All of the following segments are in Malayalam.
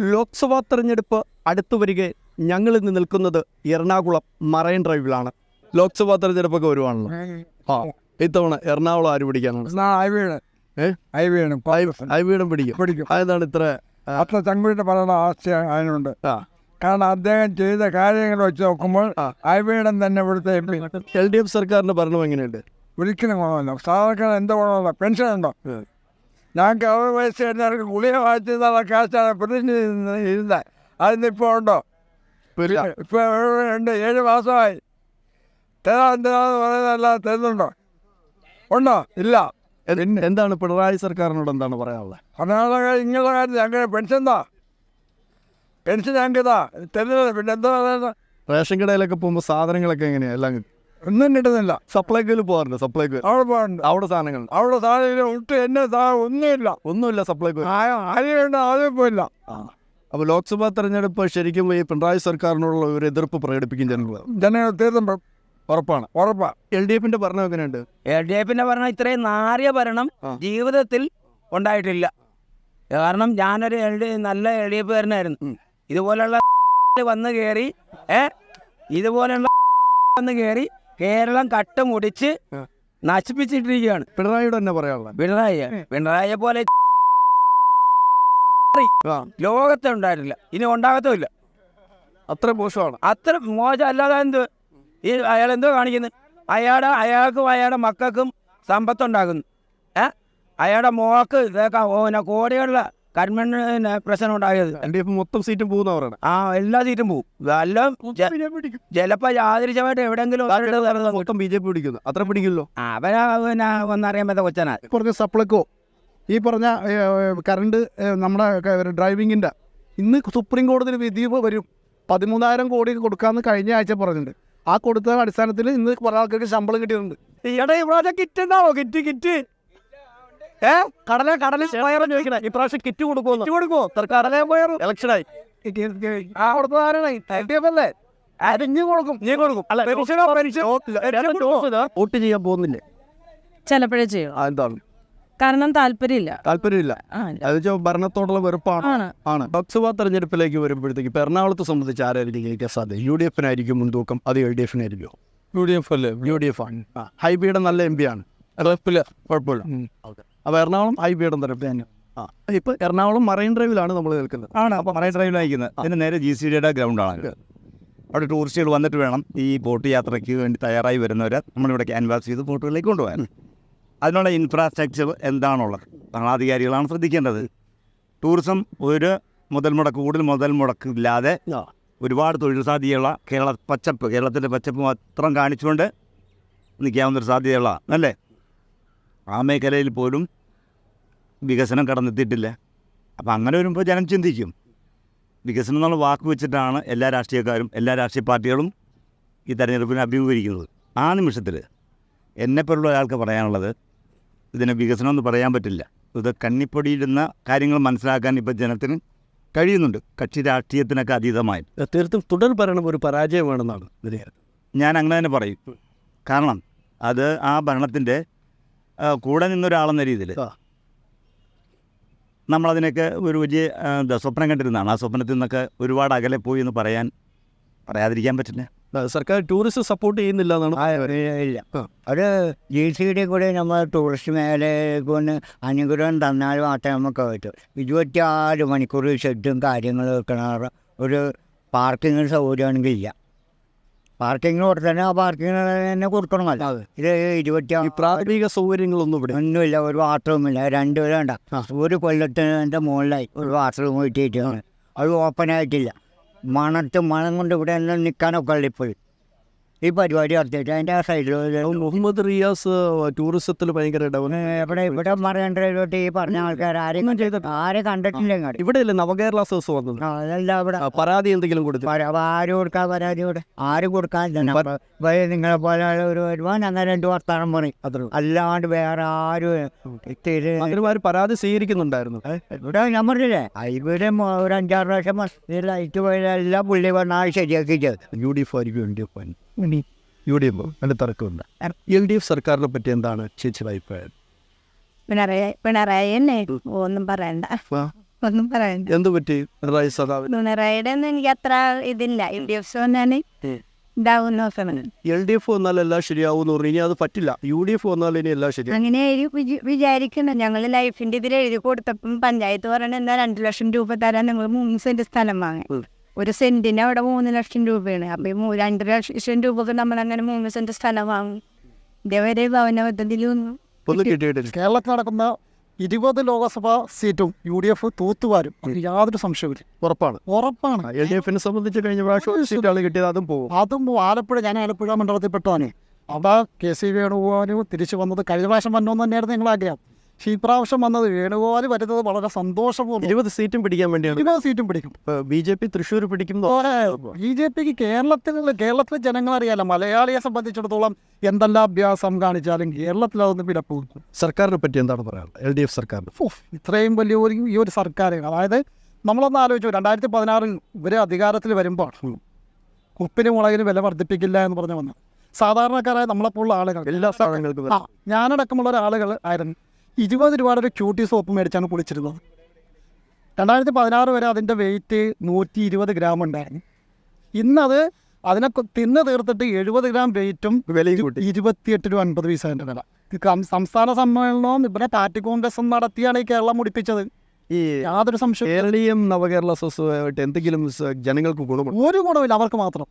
ലോക്സഭാ തെരഞ്ഞെടുപ്പ് അടുത്തു വരികെ ഞങ്ങൾ ഇന്ന് നിൽക്കുന്നത് എറണാകുളം മറൈൻ ഡ്രൈവിലാണ്. ലോക്സഭാ തെരഞ്ഞെടുപ്പൊക്കെ വരുവാണല്ലോ. ആ ഇത്തവണ എറണാകുളം ആര് പിടിക്കാനാണ്? വീടും പിടിക്കും. പിടിക്കും. അതെന്താണ് ഇത്ര ആ, അത്ര ചങ്കുടിന്റെ പറയുന്ന ആശയ അതിനുണ്ട്. ആ. കാരണം അദ്ദേഹം ചെയ്ത കാര്യങ്ങൾ വെച്ച് നോക്കുമ്പോൾ ആ. തന്നെ ഇവിടുത്തെ M P. L D F സർക്കാരിന്റെ ഭരണം എങ്ങനെയുണ്ട്? ഒരിക്കലും ഗുണമല്ല സാധാരണ എന്താ ഗുണമല്ല പെൻഷൻ ഉണ്ടോ. ഞങ്ങൾക്ക് അറുപത് വയസ്സ് കഴിഞ്ഞവർക്ക് ഗുളിക വായിച്ചതാണ് കാശാണ്? പ്രതിനിധി ഇരുന്നത് അതിന്നിപ്പോൾ ഉണ്ടോ. ഇപ്പോൾ ഉണ്ട് ഏഴ് മാസമായി. തരാൻ തരാന്ന് പറയുന്നതല്ല തരുന്നുണ്ടോ? ഉണ്ടോ? ഇല്ല. എന്താണ് പിണറായി സർക്കാരിനോട് എന്താണ് പറയാനുള്ളത്? കർണാടക ഇങ്ങനെയുള്ള കാര്യം ഞങ്ങൾ പെൻഷൻ എന്താ പെൻഷൻ ഞങ്ങൾക്ക് ഇതാ തരുന്നത് പിന്നെ എന്താ പറയുന്നത്? റേഷൻ കടയിലൊക്കെ പോകുമ്പോൾ സാധനങ്ങളൊക്കെ എങ്ങനെയാണ് എല്ലാം ഒന്നും കിട്ടുന്നില്ല സപ്ലൈക്കോയിൽ പോകാറുണ്ട് സപ്ലൈക്കോ അവിടെ പോകാറുണ്ട്. അവിടെ സാധനങ്ങൾ. അവിടെ സാധനങ്ങൾ ഒട്ടും എന്നെ ഒന്നുമില്ല. ഒന്നുമില്ല സപ്ലൈക്കോ ആരെയുണ്ട് ആദ്യം പോയില്ല അപ്പോൾ ലോക്സഭാ തെരഞ്ഞെടുപ്പ് ശരിക്കും ഈ പിണറായി സർക്കാരിനോടുള്ള ഒരു എതിർപ്പ് പ്രകടിപ്പിക്കും ജനങ്ങൾ. ജനങ്ങൾ തീർത്തും ഉറപ്പാണ്. ഉറപ്പാ. എൽ ഡി എഫിന്റെ ഭരണം എങ്ങനെയുണ്ട്? എൽ ഡി എഫിന്റെ ഭരണം ഇത്രയും നാറിയ ഭരണം ജീവിതത്തിൽ ഉണ്ടായിട്ടില്ല. കാരണം ഞാനൊരു എൽ ഡി നല്ല എൽ ഡി എഫ് കാരനായിരുന്നു. ഇതുപോലെയുള്ള ഇതുപോലുള്ള വന്ന് കയറി ഏ? ഇതുപോലെയുള്ള വന്ന് കയറി കേരളം കട്ടുമുടിച്ച് മുടിച്ച് നശിപ്പിച്ചിട്ടിരിക്കുകയാണ്. പിണറായിയോട് തന്നെ പറയാനുള്ളത്. പിണറായി. പിണറായിയെ പോലെ ലോകത്തെ ഉണ്ടായിട്ടില്ല ഇനി ഉണ്ടാകത്തുമില്ല. അത്ര മോശമാണ്. അത്ര മോശം അല്ലാതെ എന്ത്? ഈ അയാൾ എന്തോ കാണിക്കുന്നത് അയാളുടെ അയാൾക്കും അയാളുടെ മക്കൾക്കും സമ്പത്തുണ്ടാകുന്നു ഏ? അയാളുടെ മോക്ക് ഇതൊക്കെ ഓനെ കൺവെൻഷൻ പ്രശ്നം ഉണ്ടായത് എൽ ഡി എഫ് മൊത്തം സീറ്റും പോകുന്ന പറയണം ആ എല്ലാ സീറ്റും പോകും. എല്ലാം ചിലപ്പോൾ യാദൃശ്യമായിട്ട് എവിടെയെങ്കിലും. മൊത്തം ബി ജെ പി പിടിക്കുന്നു അത്ര പിടിക്കില്ലോ അവനാ പിന്നെ ഒന്നറിയാൻ പറ്റാത്ത കൊച്ചനാ. പറഞ്ഞ സപ്ലൈക്കോ ഈ പറഞ്ഞ കറണ്ട് നമ്മുടെ ഡ്രൈവിങ്ങിന്റെ ഡ്രൈവിങ്ങിന്റെ ഇന്ന് സുപ്രീം കോടതിയിൽ വിധി വരും. പതിമൂന്നായിരം കോടി കൊടുക്കാമെന്ന് കഴിഞ്ഞ ആഴ്ച പറഞ്ഞിട്ടുണ്ട്. ആ കൊടുത്ത അടിസ്ഥാനത്തിൽ ഇന്ന് കുറേ ആൾക്കാർക്ക് ശമ്പളം കിട്ടിയിട്ടുണ്ട്. ഈയിടെ ഇവിടെ കിറ്റ് ഉണ്ടാവോ കിറ്റ് കിറ്റ് ഏ? കടല കടല പയറ് ചോദിക്കണേ. ഇപ്രാവശ്യം കിറ്റ് കൊടുക്കുമോ കൊടുക്കുമോ കടല പയർ ഇലക്ഷനായി. ആ കൊടുത്ത ആരാണ് എൽ ഡി എഫ് അല്ലേ ഇനി കൊടുക്കും. നീ കൊടുക്കും. അല്ല വോട്ട് ചെയ്യാൻ പോകുന്നില്ലേ? ചിലപ്പോഴേ ചെയ്യും. എന്താണ്? കാരണം താല്പര്യമില്ല. താല്പര്യമില്ല. അത് വെച്ചാൽ ഭരണത്തോടുള്ള വെറുപ്പാണ്. ആണ്. ലോക്സഭാ തെരഞ്ഞെടുപ്പിലേക്ക് വരുമ്പോഴത്തേക്ക് ഇപ്പൊ എറണാകുളത്തെ സംബന്ധിച്ച് ആരായിരിക്കും ജയിക്കാൻ സാധ്യത? യു ഡി എഫിനായിരിക്കും മുൻതൂക്കം. അത് എൽ ഡി എഫിനായിരിക്കും യു ഡി എഫ് അല്ലേ? യു ഡി എഫ് ആണ് ഹൈബിയുടെ നല്ല എം പി ആണ്. കുഴപ്പമില്ല. കുഴപ്പമില്ല. അപ്പോൾ എറണാകുളം ഹൈബിയുടെ തരപ്പ് ആ ഇപ്പൊ എറണാകുളം മറൈൻ ഡ്രൈവിലാണ് നമ്മൾ നിൽക്കുന്നത് ആണ്. അപ്പോൾ മറൈൻ ഡ്രൈവിൽ അയക്കുന്നത്. അതിന് നേരെ ജി സി ഡിയുടെ ഗ്രൗണ്ടാണ് അവിടെ ടൂറിസ്റ്റുകൾ വന്നിട്ട് വേണം ഈ ബോട്ട് യാത്രയ്ക്ക് വേണ്ടി തയ്യാറായി വരുന്നവരെ നമ്മളിവിടെ ക്യാൻവാസ് ചെയ്ത് ബോട്ടുകളിലേക്ക് കൊണ്ടുപോകാൻ. അതിനുള്ള ഇൻഫ്രാസ്ട്രക്ചർ എന്താണുള്ളത്? ഭരണാധികാരികളാണ് ശ്രദ്ധിക്കേണ്ടത്. ടൂറിസം ഒരു മുതൽ മുടക്ക് കൂടുതൽ മുതൽ മുടക്കില്ലാതെ ഇല്ലാതെ ഒരുപാട് തൊഴിൽ സാധ്യതയുള്ള കേരള പച്ചപ്പ് കേരളത്തിന്റെ പച്ചപ്പ് മാത്രം കാണിച്ചുകൊണ്ട് നിൽക്കാവുന്നൊരു സാധ്യതയുള്ള അല്ലേ? ആ മേഖലയിൽ പോലും വികസനം കടന്നെത്തിയിട്ടില്ല. അപ്പം അങ്ങനെ വരുമ്പോൾ ജനം ചിന്തിക്കും. വികസനം എന്നുള്ള വാക്ക് വെച്ചിട്ടാണ് എല്ലാ രാഷ്ട്രീയക്കാരും എല്ലാ രാഷ്ട്രീയ പാർട്ടികളും ഈ തെരഞ്ഞെടുപ്പിനെ അഭിമുഖീകരിക്കുന്നത്. ആ നിമിഷത്തിൽ എന്നെപ്പോലുള്ള ഒരാൾക്ക് പറയാനുള്ളത് ഇതിനെ വികസനം എന്ന് പറയാൻ പറ്റില്ല. ഇത് കണ്ണിപ്പൊടിയിടുന്ന കാര്യങ്ങൾ മനസ്സിലാക്കാൻ ഇപ്പോൾ ജനത്തിന് കഴിയുന്നുണ്ട്. കക്ഷി രാഷ്ട്രീയത്തിനൊക്കെ അതീതമായി. തീർത്തും തുടർ ഭരണം ഒരു പരാജയമാണെന്നാണ് ഞാൻ അങ്ങനെ തന്നെ പറയും. കാരണം അത് ആ ഭരണത്തിന്റെ കൂടെ നിന്നൊരാളെന്ന രീതിയിൽ. നമ്മളതിനൊക്കെ ഒരു വലിയ സ്വപ്നം കണ്ടിരുന്നതാണ്. ആ സ്വപ്നത്തിൽ നിന്നൊക്കെ ഒരുപാട് അകലെ പോയി എന്ന് പറയാൻ പറയാതിരിക്കാൻ പറ്റില്ല. സർക്കാർ ടൂറിസ്റ്റ് സപ്പോർട്ട് ചെയ്യുന്നില്ല എന്നാണ്. ഇല്ല. ഒരു ജി സി ഡി കൂടി നമ്മൾ ടൂറിസ്റ്റ് മേഖലയിൽ ഒന്ന് അനുഗ്രഹം തന്നാൽ മാത്രമേ നമുക്ക് പറ്റൂ. ഇരുപത്തിയാറ് മണിക്കൂർ ഷെഡും കാര്യങ്ങളും വെക്കണ ഒരു പാർക്കിങ്ങിന് സൗകര്യമാണെങ്കിൽ ഇല്ല. പാർക്കിംഗ് തന്നെ ആ പാർക്കിങ്ങിന് തന്നെ കൊടുക്കണമല്ലോ ഇത് ഇരുപത്തിയാറ് ഈ പ്രാഥമിക സൗകര്യങ്ങളൊന്നും ഇവിടെ ഒന്നുമില്ല ഒരു ബാത്റൂമില്ല രണ്ട് വേണ്ട. ഒരു കൊല്ലത്തിന്റെ മുകളിലായി ഒരു ബാത്റൂം കിട്ടിയിട്ടാണ് അത് ഓപ്പൺ ആയിട്ടില്ല. മണത്ത് മണം കൊണ്ട് ഇവിടെ എല്ലാം നിൽക്കാനൊക്കെ ഉള്ളു ഇപ്പോഴും. ഈ പരിപാടി നടത്തിയിട്ട് അതിന്റെ ആ സൈഡിൽ മുഹമ്മദ് റിയാസ് ടൂറിസത്തിൽ ഭയങ്കര ഇവിടെ ഇവിടെ പറയേണ്ടതിലോട്ട് ഈ പറഞ്ഞ ആൾക്കാർ ആരെയും ആരെ കണ്ടിട്ടില്ല. ഇങ്ങോട്ട് ഇല്ല നവകേരള സോസ് വന്നത്? അതല്ല ഇവിടെ? പരാതി എന്തെങ്കിലും കൊടുത്തു? ആരും കൊടുക്കാൻ പരാതി ഇവിടെ? ആരും കൊടുക്കാനില്ല. നിങ്ങളെ പോലെ ഒരു വരുമാൻ അങ്ങനെ രണ്ട് വർത്താനം പറയും. അത്ര അല്ലാണ്ട് വേറെ ആരും പരാതി സ്വീകരിക്കുന്നുണ്ടായിരുന്നു. ഇവിടെ ഞാൻ പറഞ്ഞില്ലേ ഇവിടെ ഒരു അഞ്ചാറ് പ്രാവശ്യം ലൈറ്റ് പോയാലെല്ലാം പുള്ളി പറഞ്ഞാൽ ശരിയാക്കി ചെയ്തു. Beautiful D F U D F? അതിന്റെ തർക്കമില്ല എൽ ഡി എഫ് സർക്കാരിനെ പറ്റി എന്താണ് ചേച്ചിയുടെ അഭിപ്രായം? പിണറായി പിണറായി തന്നെ ഒന്നും പറയണ്ട. ഒന്നും പറയണ്ട. എന്ത് പറ്റി പിണറായി സദാവ്? പിണറായിയുടെ ഒന്നും എനിക്ക് അത്ര ഇതില്ല. എൽ ഡി എഫ് വന്നാണ് ഇതാവും നോക്കണം എൽ ഡി എഫ് വന്നാൽ എല്ലാം ശരിയാവും എന്ന് പറഞ്ഞു. ഇനി അത് പറ്റില്ല. യു ഡി എഫ് വന്നാൽ ഇനി എല്ലാം ശരി അങ്ങനെ വിചാരിക്കണം ഞങ്ങൾ ലൈഫിന്റെ ഇതിൽ എഴുതി കൊടുത്തപ്പം പഞ്ചായത്ത് പറയണ എന്താ രണ്ടു ലക്ഷം രൂപ തരാൻ നിങ്ങൾ മൂന്ന് സെന്റ് സ്ഥലം വാങ്ങി. ഒരു സെന്റിന് അവിടെ മൂന്ന് ലക്ഷം രൂപയാണ്. അപ്പൊ ഈ മൂ- രണ്ട് ലക്ഷം രൂപക്ക് നമ്മൾ അങ്ങനെ മൂന്ന് സെന്റ് സ്ഥലം വാങ്ങും. ഇതേവരെ ഭവന പദ്ധതിയിലൊന്നും കേരളത്തിൽ നടക്കുന്ന ഇരുപത് ലോകസഭാ സീറ്റും യു ഡി എഫ് തൂത്തുവാരും അത് യാതൊരു സംശയവുമില്ല. ഉറപ്പാണ്. ഉറപ്പാണ്. എൽ ഡി എഫിനെ സംബന്ധിച്ച് കഴിഞ്ഞ പ്രാവശ്യം സീറ്റാണ് കിട്ടിയത് അതും പോകും അതും ആലപ്പുഴ ഞാൻ ആലപ്പുഴ മണ്ഡലത്തിൽപ്പെട്ടതാണ് അവിടെ കെ സി വേണുപോകാനും തിരിച്ചു വന്നത് കഴിഞ്ഞ പ്രാവശ്യം വന്നോന്ന് തന്നെയായിരുന്നു നിങ്ങൾ ആഗ്രഹം പക്ഷേ ഈ പ്രാവശ്യം വന്നത് വേണുഗോപാൽ വരുന്നത് വളരെ സന്തോഷപൂർവം. ഇരുപത് സീറ്റും പിടിക്കാൻ വേണ്ടിയാണ്. ഇരുപത് സീറ്റും പിടിക്കും. ബി ജെ പി തൃശ്ശൂർ പിടിക്കും ബി ജെ പിക്ക് കേരളത്തിലുള്ള കേരളത്തിലെ ജനങ്ങൾ അറിയാലോ മലയാളിയെ സംബന്ധിച്ചിടത്തോളം എന്തെല്ലാം അഭ്യാസം കാണിച്ചാലും കേരളത്തിൽ അതൊന്നും വിലപ്പോകും സർക്കാരിനെ പറ്റി എന്താണ് പറയാനുള്ളത്? എൽ ഡി എഫ് സർക്കാരിന് ഇത്രയും വലിയ ഒരു ഈ ഒരു സർക്കാർ അതായത് നമ്മളൊന്ന് ആലോചിച്ചു രണ്ടായിരത്തി പതിനാറിൽ ഇവർ അധികാരത്തിൽ വരുമ്പോൾ ഉപ്പിന് മുളകിന് വില വർദ്ധിപ്പിക്കില്ല എന്ന് പറഞ്ഞു വന്നു. സാധാരണക്കാരായ നമ്മളെപ്പോലുള്ള ആളുകൾ. എല്ലാ സ്ഥലങ്ങൾക്കും ഞാനടക്കമുള്ള ഒരാളുകൾ ആയിരുന്നു. ഇരുപത് രൂപയുടെ ഒരു ക്യൂട്ടി സോപ്പ് മേടിച്ചാണ് കുളിച്ചിരുന്നത്. രണ്ടായിരത്തി പതിനാറ് വരെ അതിന്റെ വെയിറ്റ് നൂറ്റി ഇരുപത് ഗ്രാം ഉണ്ടായിരുന്നു. ഇന്നത് അതിനെ തിന്ന് തീർത്തിട്ട് എഴുപത് ഗ്രാം വെയിറ്റും വിലയും കൂട്ടി. ഇരുപത്തിയെട്ട് രൂപ അൻപത് പൈസേന്റെ വില. സംസ്ഥാന സമ്മേളനവും ഇവിടെ പാർട്ടി കോൺഗ്രസും നടത്തിയാണ് ഈ കേരളം മുടിപ്പിച്ചത്. ഈ യാതൊരു സംശയം കേരളീയം നവകേരള സൊസൈറ്റി എന്തെങ്കിലും ജനങ്ങൾക്ക് ഗുണമുണ്ട്? ഒരു ഗുണമില്ല അവർക്ക് മാത്രം.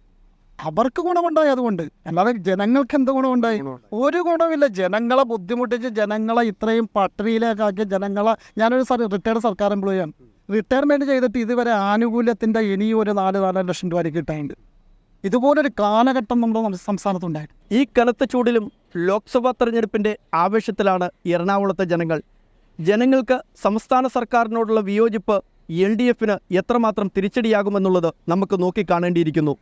അവർക്ക് ഗുണമുണ്ടായി അതുകൊണ്ട്. അല്ലാതെ ജനങ്ങൾക്ക് എന്ത് ഗുണമുണ്ടായി? ഒരു ഗുണമില്ല ജനങ്ങളെ ബുദ്ധിമുട്ടിച്ച് ജനങ്ങളെ ഇത്രയും പട്ടിണിയിലേക്കാക്കിയ ജനങ്ങളെ ഞാനൊരു സർ റിട്ടയർഡ് സർക്കാർ എംപ്ലോയിയാണ് റിട്ടയർമെന്റ് ചെയ്തിട്ട് ഇതുവരെ ആനുകൂല്യത്തിന്റെ ഇനിയും ഒരു നാല് നാലര ലക്ഷം രൂപ കിട്ടാനുണ്ട്. ഇതുപോലൊരു കാലഘട്ടം നമ്മുടെ സംസ്ഥാനത്തുണ്ടായി. ഈ കനത്ത ചൂടിലും ലോക്സഭാ തെരഞ്ഞെടുപ്പിന്റെ ആവേശത്തിലാണ് എറണാകുളത്തെ ജനങ്ങൾ. ജനങ്ങൾക്ക് സംസ്ഥാന സർക്കാരിനോടുള്ള വിയോജിപ്പ് എൽ ഡി എഫിന് എത്രമാത്രം തിരിച്ചടിയാകുമെന്നുള്ളത് നമുക്ക് നോക്കിക്കാണേണ്ടിയിരിക്കുന്നു